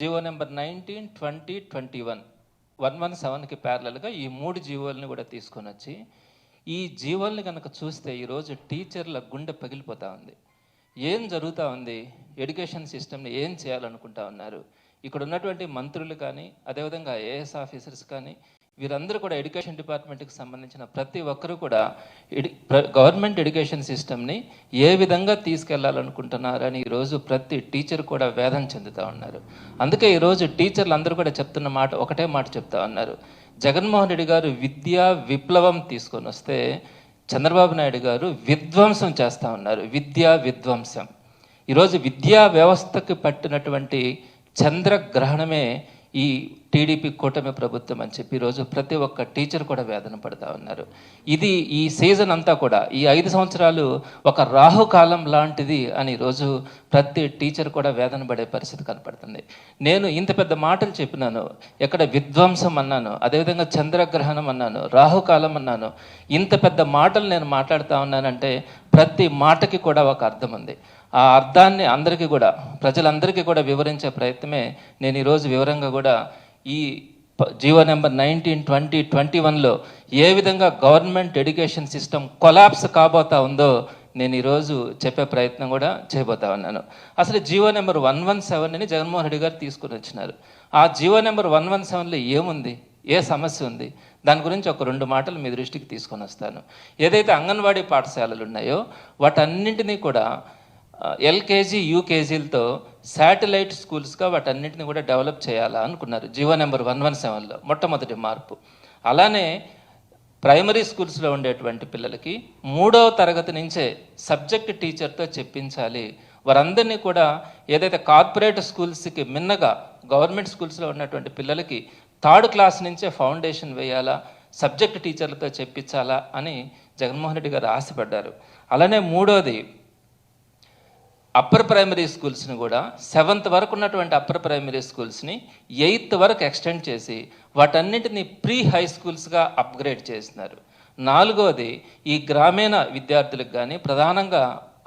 GO number nineteen twenty twenty one one one సెవెన్కి ప్యారలల్గా ఈ మూడు జీవోల్ని కూడా తీసుకొని వచ్చి ఈ జీవోల్ని కనుక చూస్తే ఈరోజు టీచర్ల గుండె పగిలిపోతూ ఉంది. ఏం జరుగుతూ ఉంది? ఎడ్యుకేషన్ సిస్టమ్ని ఏం చేయాలనుకుంటా ఉన్నారు? ఇక్కడ ఉన్నటువంటి మంత్రులు కానీ అదేవిధంగా ఏఎస్ ఆఫీసర్స్ కానీ వీరందరూ కూడా ఎడ్యుకేషన్ డిపార్ట్మెంట్కి సంబంధించిన ప్రతి ఒక్కరూ కూడా ఎడి ప్ర- గవర్నమెంట్ ఎడ్యుకేషన్ సిస్టమ్ని ఏ విధంగా తీసుకెళ్ళాలనుకుంటున్నారని ఈరోజు ప్రతి టీచర్ కూడా వేదన చెందుతూ ఉన్నారు. అందుకే ఈరోజు టీచర్లు అందరూ కూడా చెప్తున్న మాట ఒకటే మాట చెప్తా ఉన్నారు. జగన్మోహన్ రెడ్డి గారు విద్యా విప్లవం తీసుకొని వస్తే చంద్రబాబు నాయుడు గారు విధ్వంసం చేస్తూ ఉన్నారు. విద్యా విధ్వంసం. ఈరోజు విద్యా వ్యవస్థకు పట్టినటువంటి చంద్రగ్రహణమే ఈ టీడీపీ కూటమి ప్రభుత్వం అని చెప్పి ఈరోజు ప్రతి ఒక్క టీచర్ కూడా వేదన పడతా ఉన్నారు. ఇది ఈ సీజన్ అంతా కూడా ఈ ఐదు సంవత్సరాలు ఒక రాహుకాలం లాంటిది అని ఈరోజు ప్రతి టీచర్ కూడా వేదన పడే పరిస్థితి కనపడుతుంది. నేను ఇంత పెద్ద మాటలు చెప్పినాను ఎక్కడ విధ్వంసం అన్నాను అదేవిధంగా చంద్రగ్రహణం అన్నాను రాహుకాలం అన్నాను ఇంత పెద్ద మాటలు నేను మాట్లాడుతూ ఉన్నానంటే ప్రతి మాటకి కూడా ఒక అర్థం ఉంది. ఆ అర్థాన్ని అందరికీ కూడా ప్రజలందరికీ కూడా వివరించే ప్రయత్నమే నేను ఈరోజు వివరంగా కూడా ఈ GO number nineteen twenty twenty వన్లో ఏ విధంగా గవర్నమెంట్ ఎడ్యుకేషన్ సిస్టమ్ కొలాప్స్ కాబోతా ఉందో నేను ఈరోజు చెప్పే ప్రయత్నం కూడా చేయబోతా ఉన్నాను. అసలు జీవో నెంబర్ వన్ వన్ సెవెన్ని జగన్మోహన్ రెడ్డి గారు తీసుకుని వచ్చినారు. ఆ జీవో నెంబర్ వన్ వన్ సెవెన్లో ఏముంది? ఏ సమస్య ఉంది? దాని గురించి ఒక రెండు మాటలు మీ దృష్టికి తీసుకొని వస్తాను. ఏదైతే అంగన్వాడీ పాఠశాలలు ఉన్నాయో వాటన్నింటినీ కూడా ఎల్కేజీ యూకేజీలతో శాటిలైట్ స్కూల్స్గా వాటన్నింటిని కూడా డెవలప్ చేయాలా అనుకున్నారు. జీవో నెంబర్ వన్ వన్ సెవెన్లో మొట్టమొదటి మార్పు. అలానే ప్రైమరీ స్కూల్స్లో ఉండేటువంటి పిల్లలకి మూడవ తరగతి నుంచే సబ్జెక్ట్ టీచర్తో చెప్పించాలి. వారందరినీ కూడా ఏదైతే కార్పొరేట్ స్కూల్స్కి మిన్నగా గవర్నమెంట్ స్కూల్స్లో ఉన్నటువంటి పిల్లలకి థర్డ్ క్లాస్ నుంచే ఫౌండేషన్ వేయాలా సబ్జెక్ట్ టీచర్లతో చెప్పించాలా అని జగన్మోహన్ రెడ్డి గారు ఆశపడ్డారు. అలానే మూడోది అప్పర్ ప్రైమరీ స్కూల్స్ని కూడా సెవెంత్ వరకు ఉన్నటువంటి అప్పర్ ప్రైమరీ స్కూల్స్ని ఎయిత్ వరకు ఎక్స్టెండ్ చేసి వాటన్నింటినీ ప్రీ హై స్కూల్స్గా అప్గ్రేడ్ చేసినారు. నాలుగవది ఈ గ్రామీణ విద్యార్థులకు కానీ ప్రధానంగా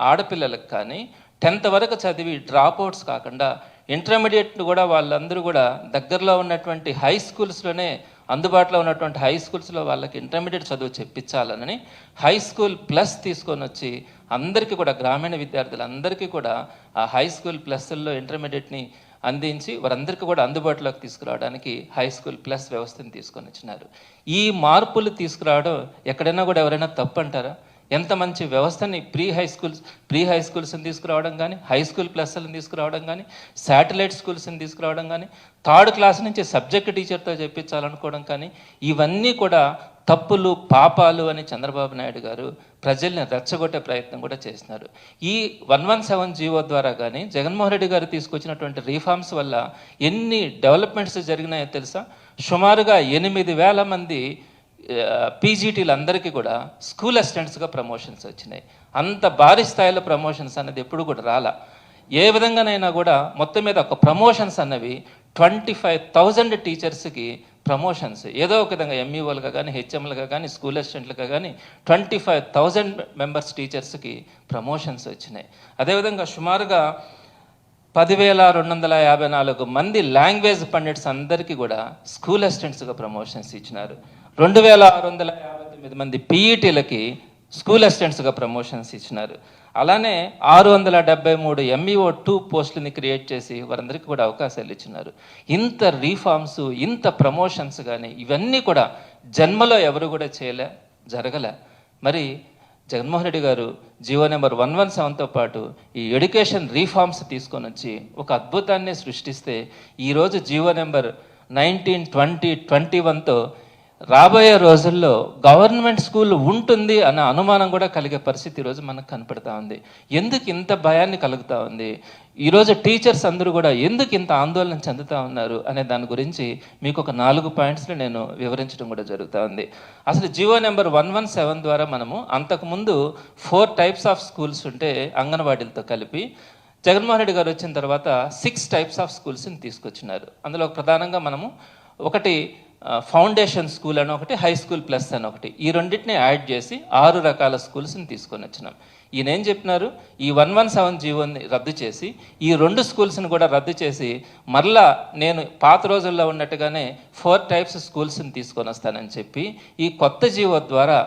ఆడపిల్లలకు కానీ టెన్త్ వరకు చదివి డ్రాప్అవుట్స్ కాకుండా ఇంటర్మీడియట్ కూడా వాళ్ళందరూ కూడా దగ్గరలో ఉన్నటువంటి హై స్కూల్స్లోనే అందుబాటులో ఉన్నటువంటి హై స్కూల్స్లో వాళ్ళకి ఇంటర్మీడియట్ చదువు చెప్పించాలని హై స్కూల్ ప్లస్ తీసుకొని వచ్చి అందరికీ కూడా గ్రామీణ విద్యార్థులందరికీ కూడా ఆ హై స్కూల్ ప్లస్ల్లో ఇంటర్మీడియట్ని అందించి వారందరికీ కూడా అందుబాటులోకి తీసుకురావడానికి హై స్కూల్ ప్లస్ వ్యవస్థను తీసుకొని వచ్చినారు. ఈ మార్పులు తీసుకురావడం ఎక్కడైనా కూడా ఎవరైనా తప్పు అంటారా? ఎంత మంచి వ్యవస్థని pre high schools pre high స్కూల్స్ని తీసుకురావడం కానీ హై స్కూల్ ప్లస్లను తీసుకురావడం కానీ శాటిలైట్ స్కూల్స్ని తీసుకురావడం కానీ థర్డ్ క్లాస్ నుంచి సబ్జెక్ట్ టీచర్తో చెప్పించాలనుకోవడం కానీ ఇవన్నీ కూడా తప్పులు పాపాలు అని చంద్రబాబు నాయుడు గారు ప్రజల్ని రెచ్చగొట్టే ప్రయత్నం కూడా చేస్తున్నారు ఈ వన్ వన్ సెవెన్ జీవో ద్వారా కానీ జగన్మోహన్ రెడ్డి గారు తీసుకొచ్చినటువంటి రీఫార్మ్స్ వల్ల ఎన్ని డెవలప్మెంట్స్ జరిగినాయో తెలుసా? సుమారుగా ఎనిమిది వేల మంది పీజీటీలు అందరికీ కూడా స్కూల్ అసిస్టెంట్స్గా ప్రమోషన్స్ వచ్చినాయి. అంత భారీ స్థాయిలో ప్రమోషన్స్ అన్నది ఎప్పుడు కూడా రాలా. ఏ విధంగానైనా కూడా మొత్తం మీద ఒక ప్రమోషన్స్ అన్నవి ట్వంటీ ఫైవ్ థౌజండ్ టీచర్స్కి ప్రమోషన్స్. ఏదో ఒక విధంగా ఎంఈఓలుగా కానీ హెచ్ఎంలుగా కానీ స్కూల్ అసిస్టెంట్లుగా కానీ ట్వంటీ ఫైవ్ థౌజండ్ మెంబర్స్ టీచర్స్కి ప్రమోషన్స్ వచ్చినాయి. అదేవిధంగా సుమారుగా పదివేల రెండు వందల యాభై నాలుగు మంది లాంగ్వేజ్ పండిట్స్ అందరికీ కూడా స్కూల్ అసిస్టెంట్స్గా ప్రమోషన్స్ ఇచ్చినారు. రెండు వేల ఆరు వందల యాభై తొమ్మిది మంది పీఈటీలకి స్కూల్ అసిస్టెంట్స్గా ప్రమోషన్స్ ఇచ్చినారు. అలానే ఆరు వందల డెబ్బై మూడు ఎంఈఓ టూ పోస్టులని క్రియేట్ చేసి వారందరికీ కూడా అవకాశాలు ఇచ్చినారు. ఇంత రీఫార్మ్స్ ఇంత ప్రమోషన్స్ కానీ ఇవన్నీ కూడా జన్మలో ఎవరు కూడా చేయలే జరగలే. మరి Jaganmohan Reddy garu GO number one one సెవెన్తో పాటు ఈ ఎడ్యుకేషన్ రీఫార్మ్స్ తీసుకొని వచ్చి ఒక అద్భుతాన్ని సృష్టిస్తే ఈరోజు GO number nineteen twenty twenty వన్తో రాబోయే రోజుల్లో గవర్నమెంట్ స్కూల్ ఉంటుంది అన్న అనుమానం కూడా కలిగే పరిస్థితి ఈరోజు మనకు కనపడతా ఉంది. ఎందుకు ఇంత భయాన్ని కలుగుతూ ఉంది? ఈరోజు టీచర్స్ అందరూ కూడా ఎందుకు ఇంత ఆందోళన చెందుతూ ఉన్నారు అనే దాని గురించి మీకు ఒక నాలుగు పాయింట్స్ని నేను వివరించడం కూడా జరుగుతూ ఉంది. అసలు GO number one one seven ద్వారా మనము అంతకుముందు ఫోర్ టైప్స్ ఆఫ్ స్కూల్స్ ఉంటే అంగన్వాడీలతో కలిపి జగన్మోహన్ రెడ్డి గారు వచ్చిన తర్వాత సిక్స్ టైప్స్ ఆఫ్ స్కూల్స్ని తీసుకొచ్చినారు. అందులో ప్రధానంగా మనము ఒకటి ఫౌండేషన్ స్కూల్ అని ఒకటి హై స్కూల్ ప్లస్ అని ఒకటి. ఈ రెండింటిని యాడ్ చేసి ఆరు రకాల స్కూల్స్ని తీసుకొని వచ్చినాం. ఈయన ఏం చెప్పినారు? ఈ వన్ వన్ సెవెన్ జీవోని రద్దు చేసి ఈ రెండు స్కూల్స్ని కూడా రద్దు చేసి మరలా నేను పాత రోజుల్లో ఉన్నట్టుగానే ఫోర్ టైప్స్ స్కూల్స్ని తీసుకొని వస్తానని చెప్పి ఈ కొత్త జీవో ద్వారా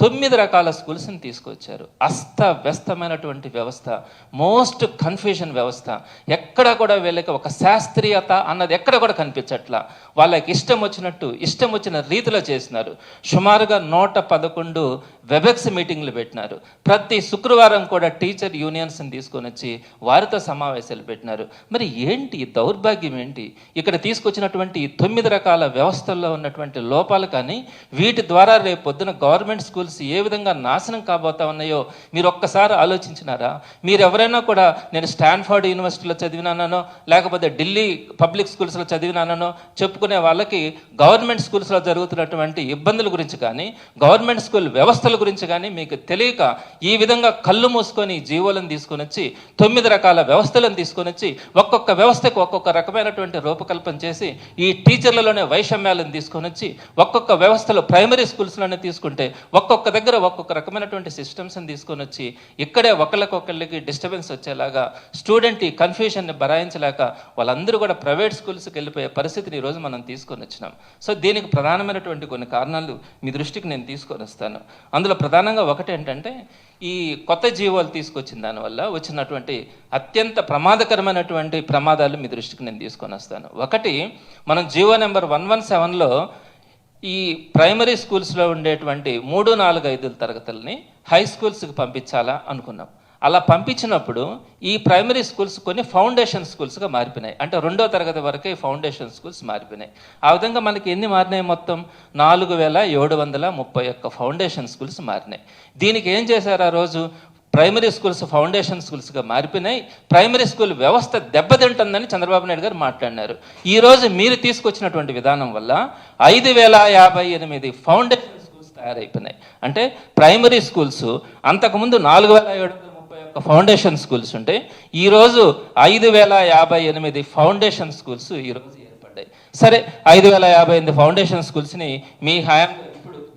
తొమ్మిది రకాల స్కూల్స్ని తీసుకొచ్చారు. అస్తవ్యస్తమైనటువంటి వ్యవస్థ మోస్ట్ కన్ఫ్యూజన్ వ్యవస్థ. ఎక్కడ కూడా వీళ్ళకి ఒక శాస్త్రీయత అన్నది ఎక్కడ కూడా కనిపించట్లా. వాళ్ళకి ఇష్టం వచ్చినట్టు ఇష్టం వచ్చిన రీతిలో చేసినారు. సుమారుగా నూట పదకొండు వెబెక్స్ మీటింగ్లు పెట్టినారు. ప్రతి శుక్రవారం కూడా టీచర్ యూనియన్స్ని తీసుకొని వచ్చి వారితో సమావేశాలు పెట్టినారు. మరి ఏంటి దౌర్భాగ్యం ఏంటి? ఇక్కడ తీసుకొచ్చినటువంటి ఈ తొమ్మిది రకాల వ్యవస్థల్లో ఉన్నటువంటి లోపాలు కానీ వీటి ద్వారా రేపు పొద్దున గవర్నమెంట్ స్కూల్స్ ఏ విధంగా నాశనం కాబోతా ఉన్నాయో మీరు ఒక్కసారి ఆలోచించినారా? మీరు ఎవరైనా కూడా నేను స్టాన్ఫర్డ్ యూనివర్సిటీలో చదివినానో లేకపోతే ఢిల్లీ పబ్లిక్ స్కూల్స్లో చదివినానో చెప్పుకునే వాళ్ళకి గవర్నమెంట్ స్కూల్స్లో జరుగుతున్నటువంటి ఇబ్బందుల గురించి కానీ గవర్నమెంట్ స్కూల్ వ్యవస్థల గురించి కానీ మీకు తెలియక ఈ విధంగా కళ్ళు మూసుకొని జీవోలను తీసుకొని వచ్చి తొమ్మిది రకాల వ్యవస్థలను తీసుకొని వచ్చి ఒక్కొక్క వ్యవస్థకు ఒక్కొక్క రకమైనటువంటి రూపకల్పన చేసి ఈ టీచర్లలోనే వైషమ్యాలను తీసుకొని వచ్చి ఒక్కొక్క వ్యవస్థలో ప్రైమరీ స్కూల్స్లోనే తీసుకుంటే ఒక్కొక్క దగ్గర ఒక్కొక్క రకమైనటువంటి సిస్టమ్స్ని తీసుకొని వచ్చి ఇక్కడే ఒకళ్ళకొకళ్ళకి డిస్టర్బెన్స్ వచ్చేలాగా స్టూడెంట్ ఈ కన్ఫ్యూషన్ని భరాయించలేక వాళ్ళందరూ కూడా ప్రైవేట్ స్కూల్స్కి వెళ్ళిపోయే పరిస్థితిని ఈరోజు మనం తీసుకొని వచ్చినాం. సో దీనికి ప్రధానమైనటువంటి కొన్ని కారణాలు మీ దృష్టికి నేను తీసుకొని వస్తాను. అందులో ప్రధానంగా ఒకటి ఏంటంటే ఈ కొత్త జీవోలు తీసుకొచ్చిన దానివల్ల వచ్చినటువంటి అత్యంత ప్రమాదకరమైనటువంటి ప్రమాదాలు మీ దృష్టికి నేను తీసుకొని వస్తాను. ఒకటి మనం జీవో నెంబర్ వన్ వన్ సెవెన్లో ఈ ప్రైమరీ స్కూల్స్లో ఉండేటువంటి మూడు నాలుగు ఐదు తరగతుల్ని హై స్కూల్స్కి పంపించాలా అనుకున్నాం. అలా పంపించినప్పుడు ఈ ప్రైమరీ స్కూల్స్ కొన్ని ఫౌండేషన్ స్కూల్స్గా మారిపోయినాయి. అంటే రెండో తరగతి వరకే ఫౌండేషన్ స్కూల్స్ మారిపోయినాయి. ఆ విధంగా మనకి ఎన్ని మారినాయి మొత్తం? నాలుగు వేల ఏడు వందల ముప్పై ఒక్క ఫౌండేషన్ స్కూల్స్ మారినాయి. దీనికి ఏం చేశారు ఆ రోజు? ప్రైమరీ స్కూల్స్ ఫౌండేషన్ స్కూల్స్గా మారిపోయినాయి. ప్రైమరీ స్కూల్ వ్యవస్థ దెబ్బతింటుందని చంద్రబాబు నాయుడు గారు మాట్లాడినారు. ఈ రోజు మీరు తీసుకొచ్చినటువంటి విధానం వల్ల ఐదు వేల యాభై ఎనిమిది ఫౌండేషన్ స్కూల్స్ తయారైపోయినాయి. అంటే ప్రైమరీ స్కూల్స్ అంతకుముందు నాలుగు వేల ఏడు వందల ఫౌండేషన్ స్కూల్స్ ఉంటే ఈరోజు ఐదు వేల యాభై ఎనిమిది ఫౌండేషన్ స్కూల్స్ ఈరోజు ఏర్పడ్డాయి. సరే ఐదు వేల యాభై ఎనిమిది ఫౌండేషన్ స్కూల్స్ని మీ హయాం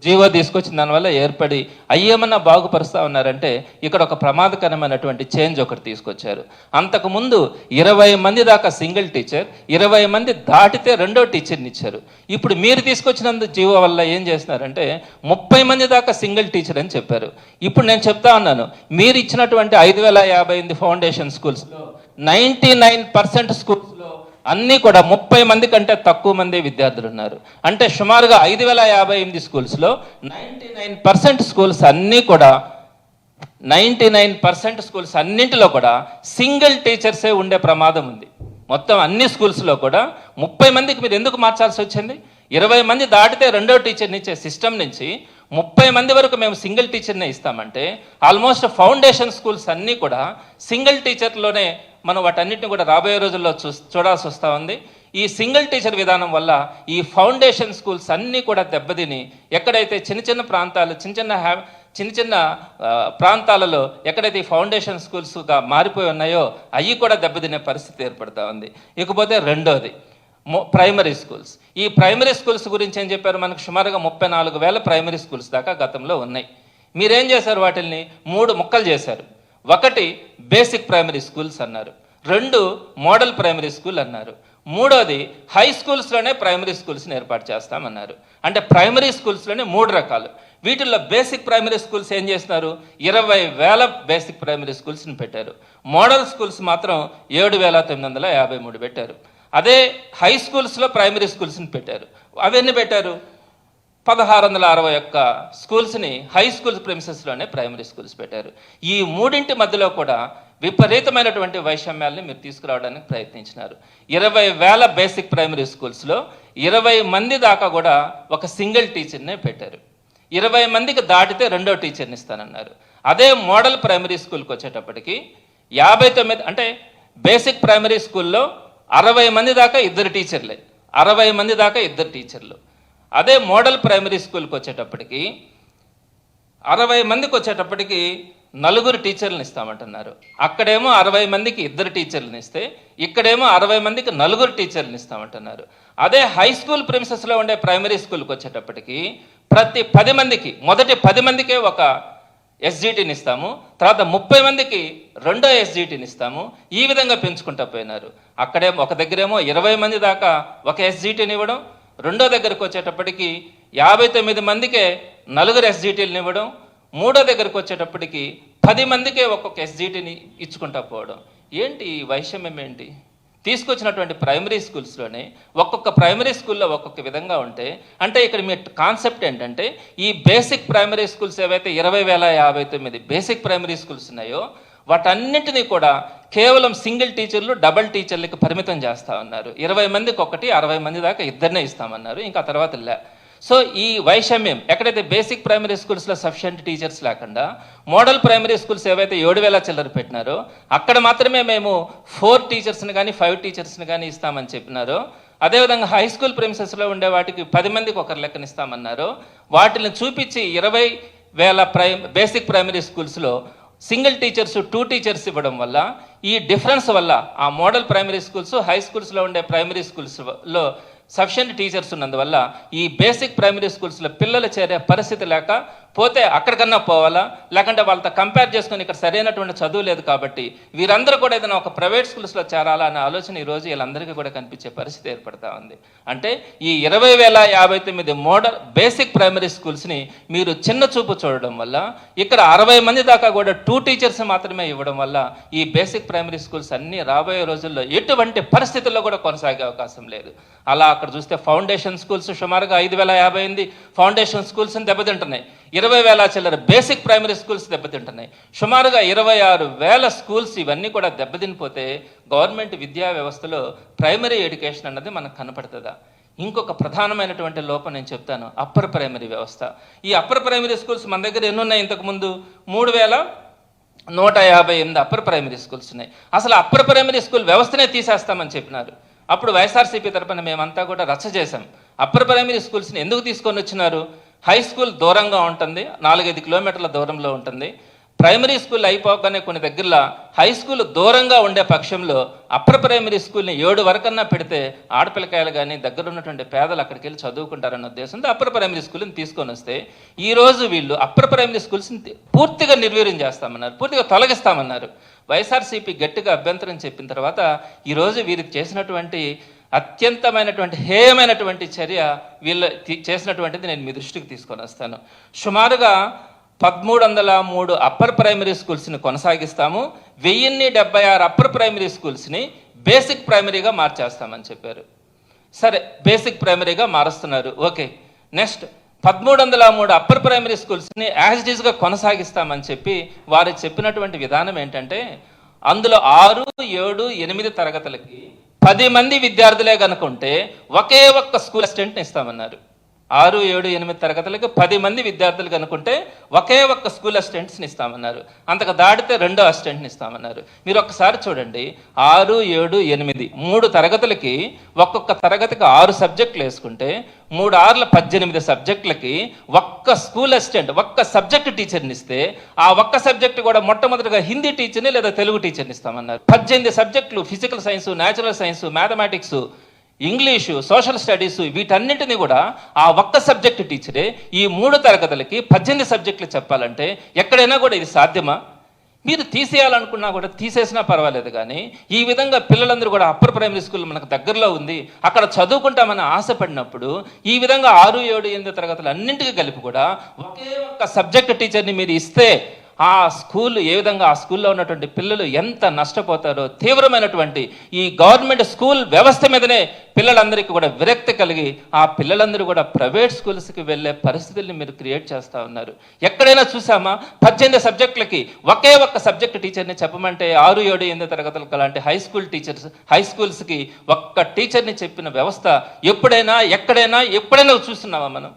జీవో తీసుకొచ్చిన దానివల్ల ఏర్పడి అయ్యేమన్నా బాగుపరుస్తా ఉన్నారంటే ఇక్కడ ఒక ప్రమాదకరమైనటువంటి చేంజ్ ఒకటి తీసుకొచ్చారు. అంతకుముందు ఇరవై మంది దాకా సింగిల్ టీచర్ ఇరవై మంది దాటితే రెండో టీచర్ని ఇచ్చారు. ఇప్పుడు మీరు తీసుకొచ్చినందు జీవో వల్ల ఏం చేస్తున్నారంటే ముప్పై మంది దాకా సింగిల్ టీచర్ అని చెప్పారు. ఇప్పుడు నేను చెప్తా ఉన్నాను మీరు ఇచ్చినటువంటి ఐదు వేల యాభై ఎనిమిది ఫౌండేషన్ స్కూల్స్లో నైంటీ నైన్ పర్సెంట్ స్కూల్స్ అన్నీ కూడా ముప్పై మంది కంటే తక్కువ మంది విద్యార్థులు ఉన్నారు అంటే సుమారుగా ఐదు వేల యాభై ఎనిమిది స్కూల్స్లో నైంటీ నైన్ పర్సెంట్ స్కూల్స్ అన్నీ కూడా నైంటీ నైన్ పర్సెంట్ స్కూల్స్ అన్నింటిలో కూడా సింగిల్ టీచర్సే ఉండే ప్రమాదం ఉంది. మొత్తం అన్ని స్కూల్స్లో కూడా ముప్పై మందికి మీరు ఎందుకు మార్చాల్సి వచ్చింది? ఇరవై మంది దాటితే రెండో టీచర్ని ఇచ్చే సిస్టమ్ నుంచి ముప్పై మంది వరకు మేము సింగిల్ టీచర్నే ఇస్తామంటే ఆల్మోస్ట్ ఫౌండేషన్ స్కూల్స్ అన్నీ కూడా సింగిల్ టీచర్లోనే మనం వాటన్నిటిని కూడా రాబోయే రోజుల్లో చూ చూడాల్సి వస్తూ ఉంది. ఈ సింగిల్ టీచర్ విధానం వల్ల ఈ ఫౌండేషన్ స్కూల్స్ అన్నీ కూడా దెబ్బతిని ఎక్కడైతే చిన్న చిన్న ప్రాంతాలు చిన్న చిన్న హ్యా చిన్న చిన్న ప్రాంతాలలో ఎక్కడైతే ఈ ఫౌండేషన్ స్కూల్స్గా మారిపోయి ఉన్నాయో అవి కూడా దెబ్బతినే పరిస్థితి ఏర్పడుతూ ఉంది. ఇకపోతే రెండోది ప్రైమరీ స్కూల్స్ ఈ ప్రైమరీ స్కూల్స్ గురించి ఏం చెప్పారు? మనకు సుమారుగా ముప్పై నాలుగు వేల ప్రైమరీ స్కూల్స్ దాకా గతంలో ఉన్నాయి. మీరేం చేశారు వాటిల్ని? మూడు ముక్కలు చేశారు. ఒకటి బేసిక్ ప్రైమరీ స్కూల్స్ అన్నారు. రెండు మోడల్ ప్రైమరీ స్కూల్ అన్నారు. మూడోది హై స్కూల్స్లోనే ప్రైమరీ స్కూల్స్ని ఏర్పాటు చేస్తామన్నారు. అంటే ప్రైమరీ స్కూల్స్లోనే మూడు రకాలు. వీటిల్లో బేసిక్ ప్రైమరీ స్కూల్స్ ఏం చేస్తున్నారు? ఇరవై వేల బేసిక్ ప్రైమరీ స్కూల్స్ని పెట్టారు. మోడల్ స్కూల్స్ మాత్రం ఏడు వేల తొమ్మిది వందల యాభై మూడు పెట్టారు. అదే హై స్కూల్స్లో ప్రైమరీ స్కూల్స్ని పెట్టారు. అవన్నీ పెట్టారు? పదహారు వందల అరవై ఒక్క స్కూల్స్ని హై స్కూల్స్ ప్రిన్సెస్లోనే ప్రైమరీ స్కూల్స్ పెట్టారు. ఈ మూడింటి మధ్యలో కూడా విపరీతమైనటువంటి వైషమ్యాల్ని మీరు తీసుకురావడానికి ప్రయత్నించినారు. ఇరవై వేల బేసిక్ ప్రైమరీ స్కూల్స్లో ఇరవై మంది దాకా కూడా ఒక సింగిల్ టీచర్నే పెట్టారు. ఇరవై మందికి దాటితే రెండో టీచర్ని ఇస్తానన్నారు. అదే మోడల్ ప్రైమరీ స్కూల్కి వచ్చేటప్పటికి యాభై తొమ్మిది అంటే బేసిక్ ప్రైమరీ స్కూల్లో అరవై మంది దాకా ఇద్దరు టీచర్లే. అరవై మంది దాకా ఇద్దరు టీచర్లు. అదే మోడల్ ప్రైమరీ స్కూల్కి వచ్చేటప్పటికి అరవై మందికి వచ్చేటప్పటికి నలుగురు టీచర్లను ఇస్తామంటున్నారు. అక్కడేమో అరవై మందికి ఇద్దరు టీచర్లను ఇస్తే ఇక్కడేమో అరవై మందికి నలుగురు టీచర్లను ఇస్తామంటున్నారు. అదే హై స్కూల్ ప్రిన్సెస్లో ఉండే ప్రైమరీ స్కూల్కి వచ్చేటప్పటికి ప్రతి పది మందికి మొదటి పది మందికే ఒక ఎస్జిటిని ఇస్తాము. తర్వాత ముప్పై మందికి రెండో ఎస్జిటిని ఇస్తాము. ఈ విధంగా పెంచుకుంటూ పోయినారు. అక్కడే ఒక దగ్గరేమో ఇరవై మంది దాకా ఒక ఎస్జిటిని ఇవ్వడం రెండో దగ్గరకు వచ్చేటప్పటికి యాభై తొమ్మిది మందికే నలుగురు ఎస్జీటీలను ఇవ్వడం మూడో దగ్గరకు వచ్చేటప్పటికి పది మందికే ఒక్కొక్క ఎస్జిటిని ఇచ్చుకుంటా పోవడం. ఏంటి ఈ వైషమ్యం ఏంటి? తీసుకొచ్చినటువంటి ప్రైమరీ స్కూల్స్లోనే ఒక్కొక్క ప్రైమరీ స్కూల్లో ఒక్కొక్క విధంగా ఉంటే అంటే ఇక్కడ మీ కాన్సెప్ట్ ఏంటంటే ఈ బేసిక్ ప్రైమరీ స్కూల్స్ ఏవైతే ఇరవై వేల యాభై తొమ్మిది బేసిక్ ప్రైమరీ స్కూల్స్ ఉన్నాయో వాటన్నింటినీ కూడా కేవలం సింగిల్ టీచర్లు డబల్ టీచర్లకి పరిమితం చేస్తా ఉన్నారు. ఇరవై మందికి ఒకటి అరవై మంది దాకా ఇద్దరినే ఇస్తామన్నారు. ఇంకా తర్వాత లే. సో ఈ వైషమ్యం ఎక్కడైతే బేసిక్ ప్రైమరీ స్కూల్స్లో సఫిషియంట్ టీచర్స్ లేకుండా మోడల్ ప్రైమరీ స్కూల్స్ ఏవైతే ఏడు వేల చిల్లర పెట్టినారో అక్కడ మాత్రమే మేము ఫోర్ టీచర్స్ని కానీ ఫైవ్ టీచర్స్ని కానీ ఇస్తామని చెప్పినారు. అదేవిధంగా హై స్కూల్ ప్రిన్సెస్లో ఉండే వాటికి పది మందికి ఒకరు లెక్కన ఇస్తామన్నారు వాటిని చూపించి ఇరవై వేల ప్రై బేసిక్ ప్రైమరీ స్కూల్స్లో సింగిల్ టీచర్స్ టూ టీచర్స్ ఇవ్వడం వల్ల ఈ డిఫరెన్స్ వల్ల ఆ మోడల్ ప్రైమరీ స్కూల్స్ హై స్కూల్స్లో ఉండే ప్రైమరీ స్కూల్స్లో సఫిషియెంట్ టీచర్స్ ఉన్నందువల్ల ఈ బేసిక్ ప్రైమరీ స్కూల్స్లో పిల్లలు చేరే పరిస్థితి లేక పోతే అక్కడికన్నా పోవాలా? లేకుంటే వాళ్ళతో కంపేర్ చేసుకుని ఇక్కడ సరైనటువంటి చదువు లేదు కాబట్టి వీరందరూ కూడా ఏదైనా ఒక ప్రైవేట్ స్కూల్స్లో చేరాలా అనే ఆలోచన ఈరోజు వీళ్ళందరికీ కూడా కనిపించే పరిస్థితి ఏర్పడతా ఉంది. అంటే ఈ ఇరవై వేల యాభై తొమ్మిది మోడల్ బేసిక్ ప్రైమరీ స్కూల్స్ని మీరు చిన్న చూపు చూడడం వల్ల ఇక్కడ అరవై మంది దాకా కూడా టూ టీచర్స్ మాత్రమే ఇవ్వడం వల్ల ఈ బేసిక్ ప్రైమరీ స్కూల్స్ అన్ని రాబోయే రోజుల్లో ఎటువంటి పరిస్థితుల్లో కూడా కొనసాగే అవకాశం లేదు. అలా అక్కడ చూస్తే ఫౌండేషన్ స్కూల్స్ సుమారుగా ఐదు వేల యాభై ఎనిమిది. ఫౌండేషన్ స్కూల్స్ దెబ్బతింటున్నాయి. ఇరవై వేల చిల్లర బేసిక్ ప్రైమరీ స్కూల్స్ దెబ్బతింటున్నాయి. సుమారుగా ఇరవై ఆరు వేల స్కూల్స్ ఇవన్నీ కూడా దెబ్బతినిపోతే గవర్నమెంట్ విద్యా వ్యవస్థలో ప్రైమరీ ఎడ్యుకేషన్ అన్నది మనకు కనపడుతుందా? ఇంకొక ప్రధానమైనటువంటి లోపం నేను చెప్తాను. అప్పర్ ప్రైమరీ వ్యవస్థ. ఈ అప్పర్ ప్రైమరీ స్కూల్స్ మన దగ్గర ఎన్నున్నాయి ఇంతకుముందు? మూడు వేల నూట యాభై ఎనిమిది అప్పర్ ప్రైమరీ స్కూల్స్ ఉన్నాయి. అసలు అప్పర్ ప్రైమరీ స్కూల్ వ్యవస్థనే తీసేస్తామని చెప్పినారు. అప్పుడు వైఎస్ఆర్సీపీ తరపున మేమంతా కూడా రచ్చ చేశాం. అప్పర్ ప్రైమరీ స్కూల్స్ని ఎందుకు తీసుకొని వచ్చినారు? హై స్కూల్ దూరంగా ఉంటుంది నాలుగైదు కిలోమీటర్ల దూరంలో ఉంటుంది. ప్రైమరీ స్కూల్ అయిపోగానే కొన్ని దగ్గరలో హై స్కూల్ దూరంగా ఉండే పక్షంలో అప్పర్ ప్రైమరీ స్కూల్ని ఏడు వరకన్నా పెడితే ఆడపిల్లకాయలు కానీ దగ్గర ఉన్నటువంటి పేదలు అక్కడికి వెళ్ళి చదువుకుంటారన్న ఉద్దేశంతో అప్పర్ ప్రైమరీ స్కూల్ని తీసుకొని వస్తే ఈరోజు వీళ్ళు అప్పర్ ప్రైమరీ స్కూల్స్ని పూర్తిగా నిర్వీర్యం చేస్తామన్నారు పూర్తిగా తొలగిస్తామన్నారు. వైఎస్ఆర్సీపీ గట్టిగా అభ్యంతరం చెప్పిన తర్వాత ఈరోజు వీరికి చేసినటువంటి అత్యంతమైనటువంటి హేయమైనటువంటి చర్య వీళ్ళ చేసినటువంటిది నేను మీ దృష్టికి తీసుకొని వస్తాను. సుమారుగా పదమూడు వందల మూడు అప్పర్ ప్రైమరీ స్కూల్స్ని కొనసాగిస్తాము. వెయ్యిన్ని డెబ్బై ఆరు అప్పర్ ప్రైమరీ స్కూల్స్ని బేసిక్ ప్రైమరీగా మార్చేస్తామని చెప్పారు. సరే బేసిక్ ప్రైమరీగా మారుస్తున్నారు. Okay next. పదమూడు వందల మూడు అప్పర్ ప్రైమరీ స్కూల్స్ని యాజ్ డీజ్గా కొనసాగిస్తామని చెప్పి వారు చెప్పినటువంటి విధానం ఏంటంటే అందులో ఆరు ఏడు ఎనిమిది తరగతులకి పది మంది విద్యార్థులే కనుకుంటే ఒకే ఒక్క స్కూల్ అసిస్టెంట్ని ఇస్తామన్నారు. ఆరు ఏడు ఎనిమిది తరగతులకు పది మంది విద్యార్థులు కనుకుంటే ఒకే ఒక్క స్కూల్ అసిస్టెంట్స్ని ఇస్తామన్నారు. అంతకు దాటితే రెండో అసిస్టెంట్ని ఇస్తామన్నారు. మీరు ఒక్కసారి చూడండి. ఆరు ఏడు ఎనిమిది మూడు తరగతులకి ఒక్కొక్క తరగతికి ఆరు సబ్జెక్టులు వేసుకుంటే మూడు ఆరుల పద్దెనిమిది సబ్జెక్టులకి ఒక్క స్కూల్ అసిస్టెంట్ ఒక్క సబ్జెక్ట్ టీచర్ని ఇస్తే ఆ ఒక్క సబ్జెక్ట్ కూడా మొట్టమొదటిగా హిందీ టీచర్ని లేదా తెలుగు టీచర్ని ఇస్తామన్నారు. పద్దెనిమిది సబ్జెక్టులు physical science natural science mathematics English social studies వీటన్నిటిని కూడా ఆ ఒక్క సబ్జెక్ట్ టీచరే ఈ మూడు తరగతులకి పద్దెనిమిది సబ్జెక్టులు చెప్పాలంటే ఎక్కడైనా కూడా ఇది సాధ్యమా? మీరు తీసేయాలనుకున్నా కూడా తీసేసినా పర్వాలేదు కానీ ఈ విధంగా పిల్లలందరూ కూడా అప్పర్ ప్రైమరీ స్కూల్ మనకు దగ్గరలో ఉంది అక్కడ చదువుకుంటామని ఆశపడినప్పుడు ఈ విధంగా ఆరు ఏడు ఎనిమిది తరగతులు అన్నింటికి కలిపి కూడా ఒకే ఒక్క సబ్జెక్ట్ టీచర్ని మీరు ఇస్తే ఆ స్కూల్ ఏ విధంగా ఆ స్కూల్లో ఉన్నటువంటి పిల్లలు ఎంత నష్టపోతారో తీవ్రమైనటువంటి ఈ గవర్నమెంట్ స్కూల్ వ్యవస్థ మీదనే పిల్లలందరికీ కూడా విరక్తి కలిగి ఆ పిల్లలందరూ కూడా ప్రైవేట్ స్కూల్స్కి వెళ్ళే పరిస్థితుల్ని మీరు క్రియేట్ చేస్తూ ఉన్నారు. ఎక్కడైనా చూసామా? పద్దెనిమిది సబ్జెక్టులకి ఒకే ఒక్క సబ్జెక్ట్ టీచర్ని చెప్పమంటే ఆరు ఏడు ఎనిమిది తరగతులకు అలాంటి హై స్కూల్ టీచర్స్ హై స్కూల్స్కి ఒక్క టీచర్ని చెప్పిన వ్యవస్థ ఎప్పుడైనా ఎక్కడైనా ఎప్పుడైనా చూస్తున్నామా మనం?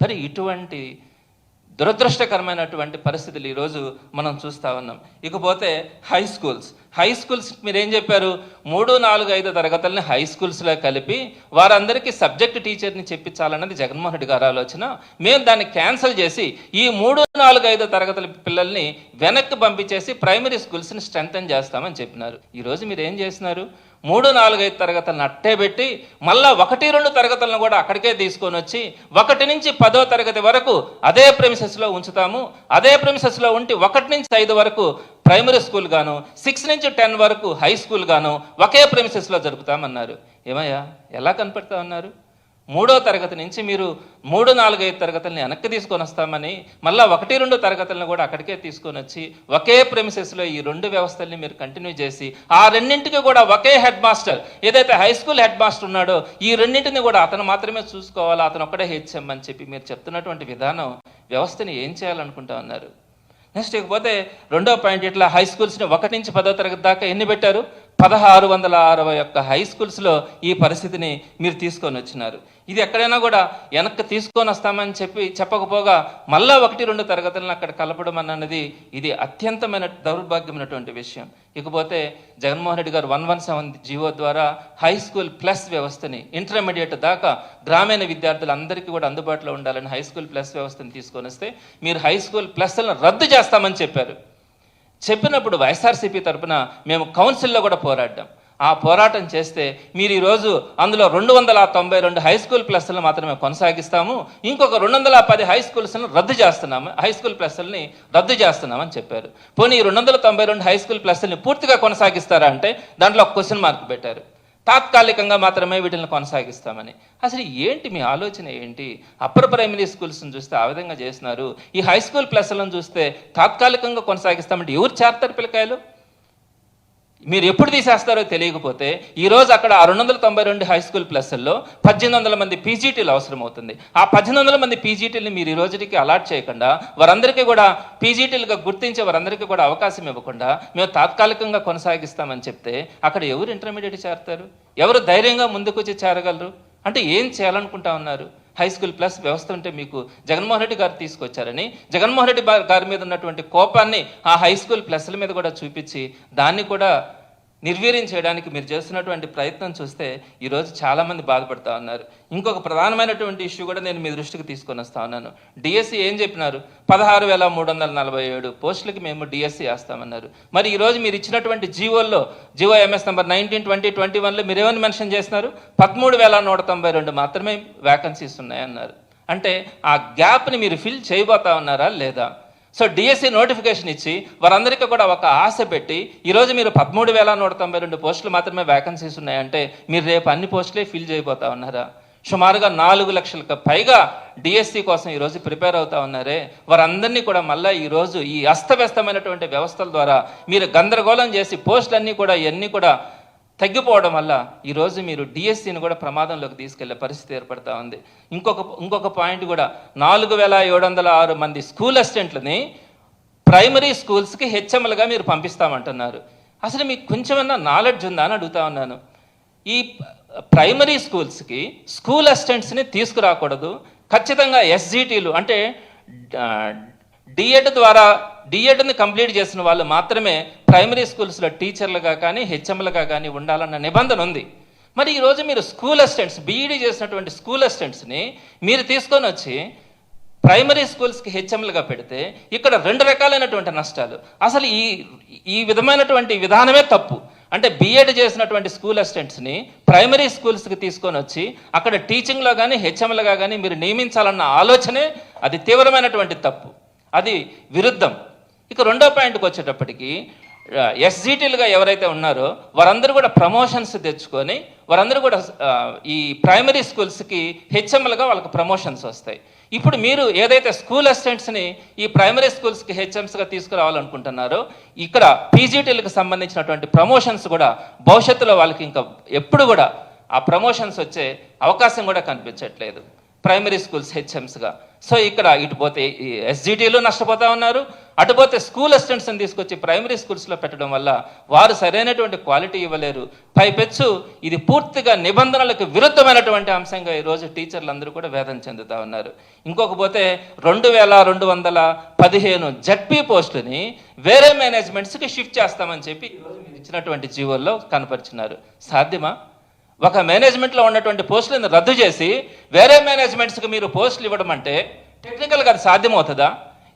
మరి ఇటువంటి దురదృష్టకరమైనటువంటి పరిస్థితులు ఈరోజు మనం చూస్తా ఉన్నాం. ఇకపోతే హై స్కూల్స్ హై స్కూల్స్ మీరేం చెప్పారు? మూడు నాలుగు ఐదు తరగతులని హై స్కూల్స్లో కలిపి వారందరికీ సబ్జెక్ట్ టీచర్ని చెప్పించాలన్నది జగన్మోహన్ రెడ్డి గారి ఆలోచన. మేము దాన్ని క్యాన్సిల్ చేసి ఈ మూడు నాలుగు ఐదు తరగతుల పిల్లల్ని వెనక్కి పంపించేసి ప్రైమరీ స్కూల్స్ని స్ట్రెంగ్తన్ చేస్తామని చెప్పినారు. ఈరోజు మీరు ఏం చేస్తున్నారు? మూడు నాలుగు ఐదు తరగతులను అట్టే పెట్టి మళ్ళా ఒకటి రెండు తరగతులను కూడా అక్కడికే తీసుకొని వచ్చి ఒకటి నుంచి పదో తరగతి వరకు అదే ప్రెమిసెస్లో ఉంచుతాము. అదే ప్రెమిసెస్లో ఉండి ఒకటి నుంచి ఐదు వరకు ప్రైమరీ స్కూల్ గాను సిక్స్ నుంచి టెన్ వరకు హై స్కూల్ గాను ఒకే ప్రెమిసెస్లో జరుపుతామన్నారు. ఏమయ్యా ఎలా కనపడతా ఉన్నారు మూడో తరగతి నుంచి మీరు మూడు నాలుగు ఐదు తరగతుల్ని వెనక్కి తీసుకొని వస్తామని మళ్ళీ ఒకటి రెండు తరగతులను కూడా అక్కడికే తీసుకొని వచ్చి ఒకే ప్రెమిసెస్లో ఈ రెండు వ్యవస్థల్ని మీరు కంటిన్యూ చేసి ఆ రెండింటికి కూడా ఒకే హెడ్ మాస్టర్ ఏదైతే హై స్కూల్ హెడ్ మాస్టర్ ఉన్నాడో ఈ రెండింటిని కూడా అతను మాత్రమే చూసుకోవాలి అతను ఒక్కడే హెచ్ఎం అని చెప్పి మీరు చెప్తున్నటువంటి విధానం వ్యవస్థని ఏం చేయాలనుకుంటా ఉన్నారు? నెక్స్ట్ ఇకపోతే రెండో పాయింట్ ఇట్లా హై స్కూల్స్ని ఒకటి నుంచి పదో తరగతి దాకా ఎన్ని పెట్టారు? పదహారు వందల అరవై ఒక్క హై స్కూల్స్లో ఈ పరిస్థితిని మీరు తీసుకొని వచ్చినారు. ఇది ఎక్కడైనా కూడా వెనక్కి తీసుకొని వస్తామని చెప్పి చెప్పకపోగా మళ్ళా ఒకటి రెండు తరగతులను అక్కడ కలపడం అన్నది ఇది అత్యంతమైన దౌర్భాగ్యమైనటువంటి విషయం. ఇకపోతే జగన్మోహన్ రెడ్డి గారు వన్ వన్ సెవెన్ జీవో ద్వారా హై స్కూల్ ప్లస్ వ్యవస్థని ఇంటర్మీడియట్ దాకా గ్రామీణ విద్యార్థులందరికీ కూడా అందుబాటులో ఉండాలని హై స్కూల్ ప్లస్ వ్యవస్థని తీసుకొని వస్తే మీరు హై స్కూల్ ప్లస్లను రద్దు చేస్తామని చెప్పారు. చెప్పినప్పుడు వైఎస్ఆర్సీపీ తరఫున మేము కౌన్సిల్లో కూడా పోరాడ్డాం. ఆ పోరాటం చేస్తే మీరు ఈరోజు అందులో రెండు వందల తొంభై రెండు హై స్కూల్ ప్లస్లను మాత్రమే కొనసాగిస్తాము. ఇంకొక రెండు వందల పది హై స్కూల్స్ను రద్దు చేస్తున్నాము. హై స్కూల్ ప్లస్ల్ని రద్దు చేస్తున్నామని చెప్పారు. పోనీ ఈ రెండు వందల తొంభై రెండు హై స్కూల్ ప్లస్ని పూర్తిగా కొనసాగిస్తారా అంటే దాంట్లో ఒక క్వశ్చన్ మార్క్ పెట్టారు. తాత్కాలికంగా మాత్రమే వీటిని కొనసాగిస్తామని. అసలు ఏంటి మీ ఆలోచన ఏంటి? అప్పర్ ప్రైమరీ స్కూల్స్ని చూస్తే ఆ విధంగా చేస్తున్నారు. ఈ హై స్కూల్ ప్లస్లను చూస్తే తాత్కాలికంగా కొనసాగిస్తామంటే ఎవరు చేస్తారు పిల్లకాయలు? మీరు ఎప్పుడు తీసేస్తారో తెలియకపోతే ఈరోజు అక్కడ రెండు వందల తొంభై రెండు హై స్కూల్ ప్లస్ల్లో పద్దెనిమిది వందల మంది పీజీటీలు అవసరం అవుతుంది ఆ పద్దెనిమిది వందల మంది పీజీటీలని మీరు ఈ రోజుకి అలాట్ చేయకుండా వారందరికీ కూడా పీజీటీలుగా గుర్తించే వారందరికీ కూడా అవకాశం ఇవ్వకుండా మేము తాత్కాలికంగా కొనసాగిస్తామని చెప్తే అక్కడ ఎవరు ఇంటర్మీడియట్ చేరతారు? ఎవరు ధైర్యంగా ముందుకు వచ్చి చేరగలరు? అంటే ఏం చేయాలనుకుంటా ఉన్నారు? హై స్కూల్ ప్లస్ వ్యవస్థ ఉంటే మీకు జగన్మోహన్ రెడ్డి గారు తీసుకొచ్చారని జగన్మోహన్ రెడ్డి గారి మీద ఉన్నటువంటి కోపాన్ని ఆ హై స్కూల్ ప్లస్ల మీద కూడా చూపించి దాన్ని కూడా నిర్వీర్యం చేయడానికి మీరు చేస్తున్నటువంటి ప్రయత్నం చూస్తే ఈరోజు చాలామంది బాధపడతా ఉన్నారు. ఇంకొక ప్రధానమైనటువంటి ఇష్యూ కూడా నేను మీ దృష్టికి తీసుకొని వస్తా ఉన్నాను. డిఎస్సి ఏం చెప్పినారు? పదహారు వేల మూడు వందల నలభై ఏడు పోస్టులకి మేము డిఎస్సి వేస్తామన్నారు. మరి ఈరోజు మీరు ఇచ్చినటువంటి జీవోల్లో GO MS number nineteen twenty twenty వన్లో మీరు ఏమని మెన్షన్ చేస్తున్నారు పదమూడు వేల నూట తొంభై రెండు మాత్రమే వ్యాకన్సీస్ ఉన్నాయన్నారు. అంటే ఆ గ్యాప్ని మీరు ఫిల్ చేయబోతా ఉన్నారా లేదా? సో డిఎస్సి నోటిఫికేషన్ ఇచ్చి వారందరికీ కూడా ఒక ఆశ పెట్టి ఈరోజు మీరు పదమూడు వేల నూట తొంభై రెండు పోస్టులు మాత్రమే వ్యాకన్సీస్ ఉన్నాయంటే మీరు రేపు అన్ని పోస్టులే ఫిల్ చేయబోతా ఉన్నారా? సుమారుగా నాలుగు లక్షలకు పైగా డిఎస్సి కోసం ఈరోజు ప్రిపేర్ అవుతా ఉన్నారే? వారందరినీ కూడా మళ్ళీ ఈరోజు ఈ అస్తవ్యస్తమైనటువంటి వ్యవస్థల ద్వారా మీరు గందరగోళం చేసి పోస్టులన్నీ కూడా ఇవన్నీ కూడా తగ్గిపోవడం వల్ల ఈరోజు మీరు డిఎస్సిని కూడా ప్రమాదంలోకి తీసుకెళ్ళే పరిస్థితి ఏర్పడతా ఉంది. ఇంకొక ఇంకొక పాయింట్ కూడా నాలుగు వేల ఏడు వందల ఆరు మంది స్కూల్ అసిస్టెంట్లని ప్రైమరీ స్కూల్స్కి హెచ్ఎంలుగా మీరు పంపిస్తామంటున్నారు. అసలు మీకు కొంచెమన్నా నాలెడ్జ్ ఉందా అని అడుగుతా ఉన్నాను. ఈ ప్రైమరీ స్కూల్స్కి స్కూల్ అసిస్టెంట్స్ని తీసుకురాకూడదు. ఖచ్చితంగా ఎస్జిటీలు అంటే డిఎడ్ ద్వారా డిఎడ్ని కంప్లీట్ చేసిన వాళ్ళు మాత్రమే ప్రైమరీ స్కూల్స్లో టీచర్లుగా కానీ హెచ్ఎంలుగా కానీ ఉండాలన్న నిబంధన ఉంది. మరి ఈరోజు మీరు స్కూల్ అసిస్టెంట్స్ బీఈడీ చేసినటువంటి స్కూల్ అసిస్టెంట్స్ని మీరు తీసుకొని వచ్చి ప్రైమరీ స్కూల్స్కి హెచ్ఎంలుగా పెడితే ఇక్కడ రెండు రకాలైనటువంటి నష్టాలు. అసలు ఈ ఈ విధమైనటువంటి విధానమే తప్పు. అంటే బీఎడ్ చేసినటువంటి స్కూల్ అసిస్టెంట్స్ని ప్రైమరీ స్కూల్స్కి తీసుకొని వచ్చి అక్కడ టీచింగ్లో కానీ హెచ్ఎంలుగా కానీ మీరు నియమించాలన్న ఆలోచనే అది తీవ్రమైనటువంటి తప్పు. అది విరుద్ధం. ఇక రెండో పాయింట్కి వచ్చేటప్పటికి ఎస్జిటీలుగా ఎవరైతే ఉన్నారో వారందరూ కూడా ప్రమోషన్స్ తెచ్చుకొని వారందరూ కూడా ఈ ప్రైమరీ స్కూల్స్కి హెచ్ఎంలుగా వాళ్ళకి ప్రమోషన్స్ వస్తాయి. ఇప్పుడు మీరు ఏదైతే స్కూల్ అసిస్టెంట్స్ని ఈ ప్రైమరీ స్కూల్స్కి హెచ్ఎంస్గా తీసుకురావాలనుకుంటున్నారో ఇక్కడ పీజీటీలకు సంబంధించినటువంటి ప్రమోషన్స్ కూడా భవిష్యత్తులో వాళ్ళకి ఇంకా ఎప్పుడు కూడా ఆ ప్రమోషన్స్ వచ్చే అవకాశం కూడా కనిపించట్లేదు. Primary schools హెచ్ఎంస్గా. సో ఇక్కడ ఇటు పోతే ఎస్జిటీలు నష్టపోతా ఉన్నారు. అటు పోతే స్కూల్ అసిస్టెంట్స్ని తీసుకొచ్చి ప్రైమరీ స్కూల్స్లో పెట్టడం వల్ల వారు సరైనటువంటి క్వాలిటీ ఇవ్వలేరు. పైపెచ్చు ఇది పూర్తిగా నిబంధనలకు విరుద్ధమైనటువంటి అంశంగా ఈరోజు టీచర్లు అందరూ కూడా వేదన చెందుతా ఉన్నారు. ఇంకొక పోతే రెండు వేల రెండు వందల పదిహేను జడ్పీ పోస్టుని వేరే మేనేజ్మెంట్స్కి షిఫ్ట్ చేస్తామని చెప్పి ఇచ్చినటువంటి జీవోల్లో కనపరిచినారు. సాధ్యమా? ఒక మేనేజ్మెంట్లో ఉన్నటువంటి పోస్టులను రద్దు చేసి వేరే మేనేజ్మెంట్స్కి మీరు పోస్టులు ఇవ్వడం అంటే టెక్నికల్గా అది సాధ్యమవుతుందా?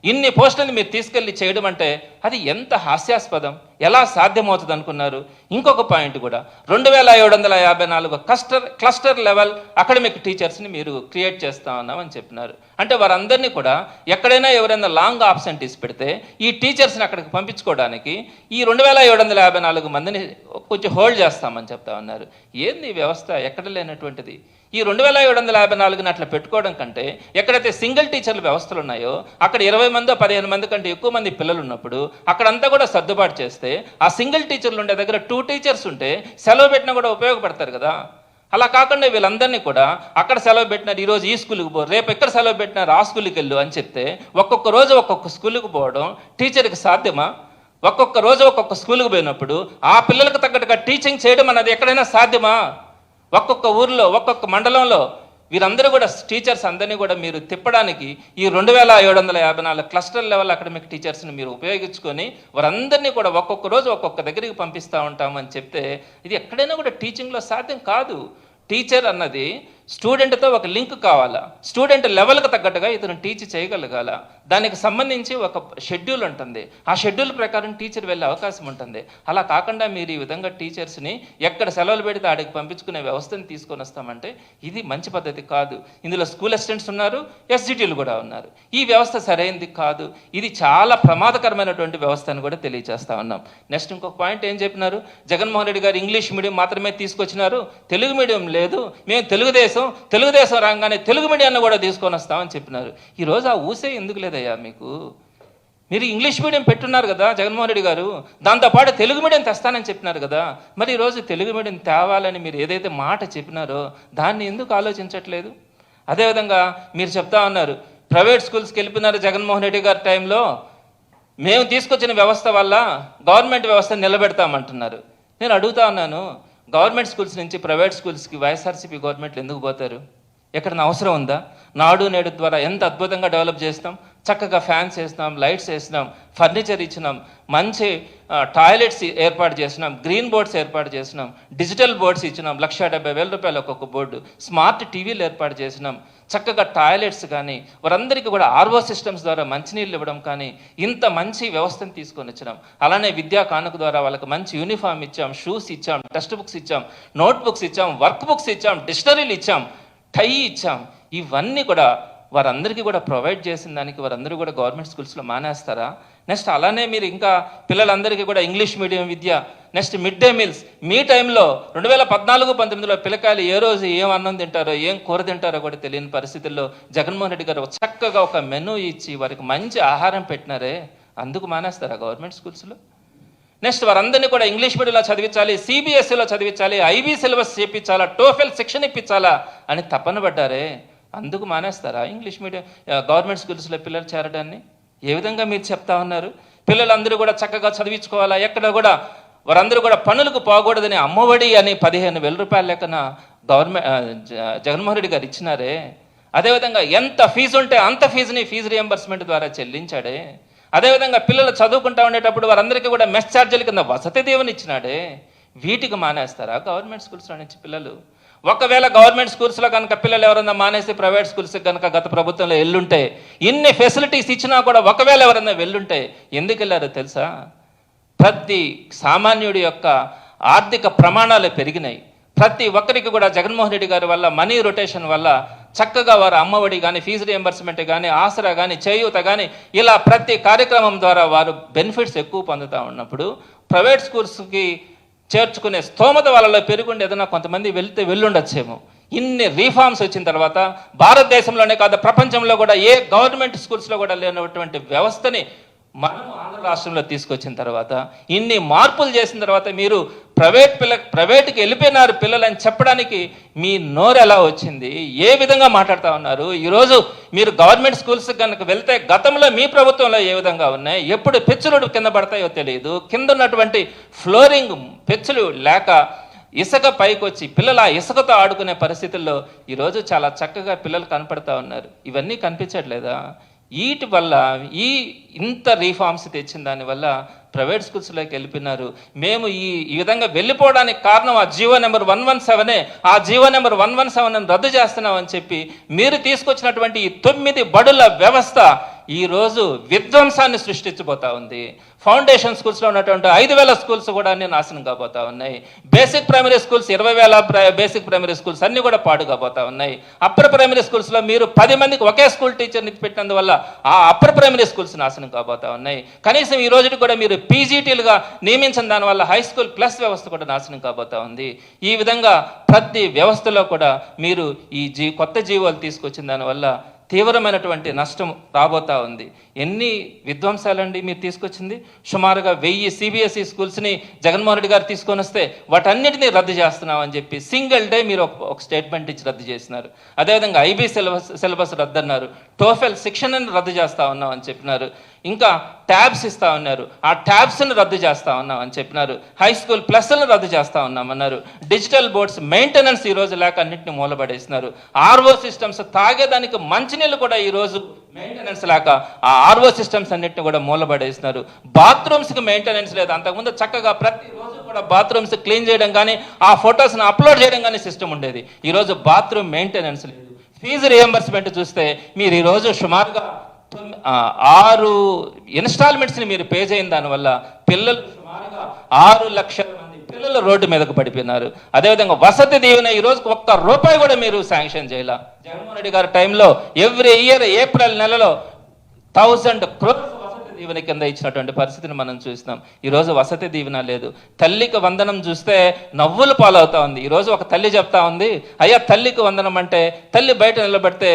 ఇన్ని పోస్టులను మీరు తీసుకెళ్ళి చేయడం అంటే అది ఎంత హాస్యాస్పదం? ఎలా సాధ్యమవుతుంది అనుకున్నారు? ఇంకొక పాయింట్ కూడా. రెండు వేల ఏడు వందల యాభై నాలుగు క్లస్టర్ క్లస్టర్ లెవెల్ అకాడమిక్ టీచర్స్ని మీరు క్రియేట్ చేస్తా ఉన్నామని చెప్పినారు. అంటే వారందరినీ కూడా ఎక్కడైనా ఎవరైనా లాంగ్ ఆబ్సెంటీస్ పెడితే ఈ టీచర్స్ని అక్కడికి పంపించుకోవడానికి ఈ రెండు వేల ఏడు వందల యాభై నాలుగు మందిని కొంచెం హోల్డ్ చేస్తామని చెప్తా ఉన్నారు. ఏంది వ్యవస్థ? ఎక్కడ లేనటువంటిది? ఈ రెండు వేల ఏడు వందల యాభై నాలుగుని అట్లా పెట్టుకోవడం కంటే ఎక్కడైతే సింగిల్ టీచర్ల వ్యవస్థలు ఉన్నాయో అక్కడ ఇరవై మందో పదిహేను మంది కంటే ఎక్కువ మంది పిల్లలు ఉన్నప్పుడు అక్కడంతా కూడా సర్దుబాటు చేస్తే ఆ సింగిల్ టీచర్లు ఉండే దగ్గర టూ టీచర్స్ ఉంటే సెలవు పెట్టినా కూడా ఉపయోగపడతారు కదా. అలా కాకుండా వీళ్ళందరినీ కూడా అక్కడ సెలవు పెట్టినారు ఈరోజు ఈ స్కూల్కి పో రేపు ఎక్కడ సెలవు పెట్టినారు ఆ స్కూల్కి వెళ్ళు అని చెప్తే ఒక్కొక్క రోజు ఒక్కొక్క స్కూల్కి పోవడం టీచర్కి సాధ్యమా? ఒక్కొక్క రోజు ఒక్కొక్క స్కూల్కి పోయినప్పుడు ఆ పిల్లలకు తగ్గట్టుగా టీచింగ్ చేయడం అన్నది ఎక్కడైనా సాధ్యమా? ఒక్కొక్క ఊర్లో ఒక్కొక్క మండలంలో వీరందరూ కూడా టీచర్స్ అందరినీ కూడా మీరు తిప్పడానికి ఈ రెండు వేల ఏడు వందల యాభై నాలుగు క్లస్టర్ లెవెల్ అకాడమిక్ టీచర్స్ని మీరు ఉపయోగించుకొని వారందరినీ కూడా ఒక్కొక్క రోజు ఒక్కొక్క దగ్గరికి పంపిస్తూ ఉంటామని చెప్తే ఇది ఎక్కడైనా కూడా టీచింగ్లో సాధ్యం కాదు. టీచర్ అన్నది స్టూడెంట్తో ఒక లింక్ కావాలా? స్టూడెంట్ లెవెల్కి తగ్గట్టుగా ఇతను టీచ్ చేయగలగాల? దానికి సంబంధించి ఒక షెడ్యూల్ ఉంటుంది. ఆ షెడ్యూల్ ప్రకారం టీచర్ వెళ్ళే అవకాశం ఉంటుంది. అలా కాకుండా మీరు ఈ విధంగా టీచర్స్ని ఎక్కడ సెలవులు పెడితే ఆడికి పంపించుకునే వ్యవస్థను తీసుకొని వస్తామంటే ఇది మంచి పద్ధతి కాదు. ఇందులో స్కూల్ అసిస్టెంట్స్ ఉన్నారు ఎస్జిటీలు కూడా ఉన్నారు. ఈ వ్యవస్థ సరైనది కాదు. ఇది చాలా ప్రమాదకరమైనటువంటి వ్యవస్థ అని కూడా తెలియజేస్తా ఉన్నాం. నెక్స్ట్ ఇంకొక పాయింట్ ఏం చెప్పినారు? జగన్మోహన్ రెడ్డి గారు ఇంగ్లీష్ మీడియం మాత్రమే తీసుకొచ్చినారు. తెలుగు మీడియం లేదు. మేము తెలుగుదేశం తెలుగుదేశం రాగానే తెలుగు మీడియాన్ని కూడా తీసుకొని వస్తామని చెప్పినారు. ఈరోజు ఆ ఊసే ఎందుకు లేదయ్యా మీకు? మీరు ఇంగ్లీష్ మీడియం పెట్టున్నారు కదా జగన్మోహన్ రెడ్డి గారు. దాంతోపాటు తెలుగు మీడియం తెస్తానని చెప్పినారు కదా. మరి ఈరోజు తెలుగు మీడియం తేవాలని మీరు ఏదైతే మాట చెప్పినారో దాన్ని ఎందుకు ఆలోచించట్లేదు? అదేవిధంగా మీరు చెప్తా ఉన్నారు ప్రైవేట్ స్కూల్స్కి వెళ్ళిపోయినారు జగన్మోహన్ రెడ్డి గారి టైంలో. మేము తీసుకొచ్చిన వ్యవస్థ వల్ల గవర్నమెంట్ వ్యవస్థ నిలబెడతామంటున్నారు. నేను అడుగుతా ఉన్నాను గవర్నమెంట్ స్కూల్స్ నుంచి ప్రైవేట్ స్కూల్స్కి వైఎస్ఆర్సీపీ గవర్నమెంట్లు ఎందుకు పోతారు? ఎక్కడన్నా అవసరం ఉందా? నాడు నేడు ద్వారా ఎంత అద్భుతంగా డెవలప్ చేస్తాం చక్కగా ఫ్యాన్స్ వేసినాం లైట్స్ వేసినాం ఫర్నిచర్ ఇచ్చినాం మంచి టాయిలెట్స్ ఏర్పాటు చేసినాం గ్రీన్ బోర్డ్స్ ఏర్పాటు చేసినాం డిజిటల్ బోర్డ్స్ ఇచ్చినాం లక్ష డెబ్బై వేల రూపాయలు ఒక్కొక్క బోర్డు స్మార్ట్ టీవీలు ఏర్పాటు చేసినాం. చక్కగా టాయిలెట్స్ కానీ వారందరికీ కూడా ఆర్వో సిస్టమ్స్ ద్వారా మంచినీళ్ళు ఇవ్వడం కానీ ఇంత మంచి వ్యవస్థను తీసుకొని వచ్చినాం. అలానే విద్యా కానుక ద్వారా వాళ్ళకి మంచి యూనిఫామ్ ఇచ్చాం షూస్ ఇచ్చాం టెక్స్ట్ బుక్స్ ఇచ్చాం నోట్ బుక్స్ ఇచ్చాం వర్క్ బుక్స్ ఇచ్చాం డిక్షనరీలు ఇచ్చాం టై ఇచ్చాం. ఇవన్నీ కూడా వారందరికీ కూడా ప్రొవైడ్ చేసిన దానికి వారందరూ కూడా గవర్నమెంట్ స్కూల్స్లో మానేస్తారా? నెక్స్ట్ అలానే మీరు ఇంకా పిల్లలందరికీ కూడా ఇంగ్లీష్ మీడియం విద్య నెక్స్ట్ మిడ్ డే మీల్స్. మీ టైంలో రెండు వేల పద్నాలుగు పంతొమ్మిదిలో పిల్లకాయలు ఏ రోజు ఏం అన్నం తింటారో ఏం కూర తింటారో కూడా తెలియని పరిస్థితుల్లో జగన్మోహన్ రెడ్డి గారు చక్కగా ఒక మెనూ ఇచ్చి వారికి మంచి ఆహారం పెట్టినారే అందుకు మానేస్తారా గవర్నమెంట్ స్కూల్స్లో? నెక్స్ట్ వారందరినీ కూడా ఇంగ్లీష్ మీడియంలో చదివించాలి సిబిఎస్ఈలో చదివించాలి ఐబీ సిలబస్ చేయించాలా టోఫెల్ శిక్షణ ఇప్పించాలా అని తపన పడ్డారే అందుకు మానేస్తారా ఇంగ్లీష్ మీడియం గవర్నమెంట్ స్కూల్స్లో పిల్లలు చేరడాన్ని? ఏ విధంగా మీరు చెప్తా ఉన్నారు? పిల్లలందరూ కూడా చక్కగా చదివించుకోవాలా? ఎక్కడ కూడా వారందరూ కూడా పనులకు పోకూడదని అమ్మఒడి అని పదిహేను వేల రూపాయల లెక్కన గవర్నమెంట్ జగన్మోహన్ రెడ్డి గారు ఇచ్చినారే? అదేవిధంగా ఎంత ఫీజు ఉంటే అంత ఫీజుని ఫీజు రియంబర్స్మెంట్ ద్వారా చెల్లించాడే? అదేవిధంగా పిల్లలు చదువుకుంటా ఉండేటప్పుడు వారందరికీ కూడా మెస్ ఛార్జీల కింద వసతి దేవుని ఇచ్చినాడే? వీటికి మానేస్తారా గవర్నమెంట్ స్కూల్స్లో నుంచి పిల్లలు? ఒకవేళ గవర్నమెంట్ స్కూల్స్లో కనుక పిల్లలు ఎవరైనా మానేసి ప్రైవేట్ స్కూల్స్కి కనుక గత ప్రభుత్వంలో వెళ్ళుంటే ఇన్ని ఫెసిలిటీస్ ఇచ్చినా కూడా ఒకవేళ ఎవరైనా వెళ్ళుంటే ఎందుకు వెళ్ళారో తెలుసా? ప్రతి సామాన్యుడి యొక్క ఆర్థిక ప్రమాణాలు పెరిగినాయి. ప్రతి ఒక్కరికి కూడా జగన్మోహన్ రెడ్డి గారి వల్ల మనీ రొటేషన్ వల్ల చక్కగా వారు అమ్మఒడి కానీ ఫీజు రియంబర్స్మెంట్ కానీ ఆసరా కానీ చేయూత కానీ ఇలా ప్రతి కార్యక్రమం ద్వారా వారు బెనిఫిట్స్ ఎక్కువ పొందుతూ ఉన్నప్పుడు ప్రైవేట్ స్కూల్స్కి చేర్చుకునే స్తోమత వాళ్ళలో పెరుగుండి ఏదైనా కొంతమంది వెళ్తే వెళ్ళుండొచ్చేమో. ఇన్ని రీఫార్మ్స్ వచ్చిన తర్వాత భారతదేశంలోనే కాదు ప్రపంచంలో కూడా ఏ గవర్నమెంట్ స్కూల్స్లో కూడా లేనటువంటి వ్యవస్థని మనం ఆంధ్ర రాష్ట్రంలో తీసుకొచ్చిన తర్వాత ఇన్ని మార్పులు చేసిన తర్వాత మీరు ప్రైవేట్ పిల్ల ప్రైవేట్కి వెళ్ళిపోయినారు పిల్లలని చెప్పడానికి మీ నోరు ఎలా వచ్చింది? ఏ విధంగా మాట్లాడుతూ ఉన్నారు? ఈరోజు మీరు గవర్నమెంట్ స్కూల్స్ కనుక వెళ్తే గతంలో మీ ప్రభుత్వంలో ఏ విధంగా ఉన్నాయి? ఎప్పుడు పెచ్చులు కింద పడతాయో తెలియదు కింద ఉన్నటువంటి ఫ్లోరింగ్ పెచ్చులు లేక ఇసుక పైకి వచ్చి పిల్లలు ఆ ఇసుకతో ఆడుకునే పరిస్థితుల్లో ఈరోజు చాలా చక్కగా పిల్లలు కనపడతా ఉన్నారు. ఇవన్నీ కనిపించట్లేదా? వీటి వల్ల ఈ ఇంత రీఫార్మ్స్ తెచ్చిన దానివల్ల ప్రైవేట్ స్కూల్స్లోకి వెళ్ళిపోయినారు. మేము ఈ ఈ విధంగా వెళ్ళిపోవడానికి కారణం ఆ జీవో నెంబర్ వన్ వన్ సెవెనే ఆ GO number one one seven రద్దు చేస్తున్నామని చెప్పి మీరు తీసుకొచ్చినటువంటి ఈ తొమ్మిది బడుల వ్యవస్థ ఈ రోజు విధ్వంసాన్ని సృష్టించబోతా ఉంది. ఫౌండేషన్ స్కూల్స్లో ఉన్నటువంటి ఐదు వేల స్కూల్స్ కూడా అన్ని నాశనం కాబోతా ఉన్నాయి. బేసిక్ ప్రైమరీ స్కూల్స్ ఇరవై వేల బేసిక్ ప్రైమరీ స్కూల్స్ అన్నీ కూడా పాడు కాబోతా ఉన్నాయి అప్పర్ ప్రైమరీ స్కూల్స్లో మీరు పది మందికి ఒకే స్కూల్ టీచర్ని పెట్టినందువల్ల ఆ అప్పర్ ప్రైమరీ స్కూల్స్ నాశనం కాబోతా ఉన్నాయి. కనీసం ఈ రోజుకి కూడా మీరు పీజీటీలుగా నియమించిన దానివల్ల హై స్కూల్ ప్లస్ వ్యవస్థ కూడా నాశనం కాబోతా ఉంది. ఈ విధంగా ప్రతి వ్యవస్థలో కూడా మీరు ఈ జీ కొత్త జీవోలు తీసుకొచ్చిన దానివల్ల తీవ్రమైనటువంటి నష్టం రాబోతా ఉంది. ఎన్ని విధ్వంసాలండి మీరు తీసుకొచ్చింది? సుమారుగా వెయ్యి సిబిఎస్ఈ స్కూల్స్ని జగన్మోహన్ రెడ్డి గారు తీసుకొని వస్తే వాటన్నిటిని రద్దు చేస్తున్నామని చెప్పి సింగిల్ డే మీరు ఒక స్టేట్మెంట్ ఇచ్చి రద్దు చేసినారు. అదేవిధంగా ఐబీ సిలబస్ సిలబస్ రద్దు అన్నారు టోఫెల్ శిక్షణని రద్దు చేస్తా ఉన్నామని చెప్పినారు. ఇంకా ట్యాబ్స్ ఇస్తా ఉన్నారు. ఆ ట్యాబ్స్ని రద్దు చేస్తా ఉన్నాం అని చెప్పినారు. హై స్కూల్ ప్లస్లను రద్దు చేస్తా ఉన్నామన్నారు డిజిటల్ బోర్డ్స్ మెయింటెనెన్స్ ఈ రోజు లేక అన్నింటిని మూలబడేసినారు. ఆర్ఓ సిస్టమ్స్ తాగేదానికి మంచినీళ్ళు కూడా ఈరోజు మెయింటెనెన్స్ లేక ఆ ఆర్ఓ సిస్టమ్స్ అన్నిటిని కూడా మూలబడేసినారు. బాత్రూమ్స్కి మెయింటెనెన్స్ లేదు. అంతకుముందు చక్కగా ప్రతిరోజు కూడా బాత్రూమ్స్ క్లీన్ చేయడం కానీ ఆ ఫొటోస్ని అప్లోడ్ చేయడం కానీ సిస్టమ్ ఉండేది. ఈరోజు బాత్రూమ్ మెయింటెనెన్స్ లేదు. ఫీజు రియంబర్స్మెంట్ చూస్తే మీరు ఈరోజు సుమారుగా ఆరు ఇన్స్టాల్మెంట్స్ని మీరు పే చేయని దానివల్ల పిల్లలు సుమారుగా ఆరు లక్షల మంది పిల్లలు రోడ్డు మీదకు పడిపోయినారు. అదేవిధంగా వసతి దీవెన ఈ రోజుకి ఒక్క రూపాయి కూడా మీరు శాంక్షన్ చేయాల. జగన్మోహన్ రెడ్డి గారి టైంలో ఎవ్రీ ఇయర్ ఏప్రిల్ నెలలో థౌసండ్ క్రోర్స్ దీవెన కింద ఇచ్చినటువంటి పరిస్థితిని మనం చూస్తున్నాం. ఈరోజు వసతి దీవెన లేదు. తల్లికి వందనం చూస్తే నవ్వులు పాలవుతా ఉంది. ఈరోజు ఒక తల్లి చెప్తా ఉంది అయ్యా తల్లికి వందనం అంటే తల్లి బయట నిలబడితే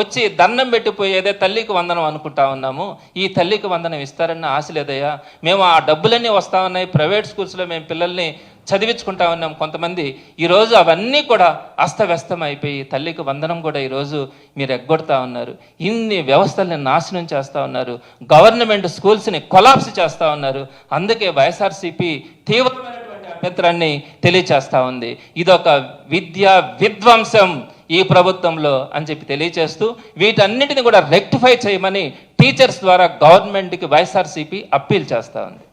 వచ్చి దండం పెట్టిపోయేదే తల్లికి వందనం అనుకుంటా ఉన్నాము. ఈ తల్లికి వందనం ఇస్తారన్న ఆశ లేదయ్యా. మేము ఆ డబ్బులన్నీ వస్తా ఉన్నాయి. ప్రైవేట్ స్కూల్స్లో మేము పిల్లల్ని చదివించుకుంటా ఉన్నాం కొంతమంది. ఈరోజు అవన్నీ కూడా అస్తవ్యస్తం అయిపోయి తల్లికి వందనం కూడా ఈరోజు మీరు ఎగ్గొడతా ఉన్నారు. ఇన్ని వ్యవస్థల్ని నాశనం చేస్తూ ఉన్నారు. గవర్నమెంట్ స్కూల్స్ని కొలాప్స్ చేస్తూ ఉన్నారు. అందుకే వైఎస్ఆర్సీపీ తీవ్రమైనటువంటి అభ్యంతరాన్ని తెలియచేస్తూ ఉంది. ఇదొక విద్యా విధ్వంసం ఈ ప్రభుత్వంలో అని చెప్పి తెలియచేస్తూ వీటన్నిటిని కూడా రెక్టిఫై చేయమని టీచర్స్ ద్వారా గవర్నమెంట్కి వైఎస్ఆర్సీపీ అప్పీల్ చేస్తూ ఉంది.